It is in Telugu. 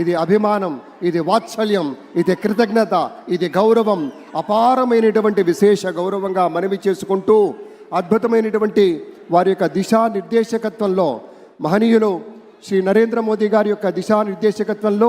ఇది అభిమానం ఇది వాత్సల్యం ఇది కృతజ్ఞత ఇది గౌరవం. అపారమైనటువంటి విశేష గౌరవంగా మనవి చేసుకుంటూ అద్భుతమైనటువంటి వారి యొక్క దిశానిర్దేశకత్వంలో మహనీయులు శ్రీ నరేంద్ర మోదీ గారి యొక్క దిశానిర్దేశకత్వంలో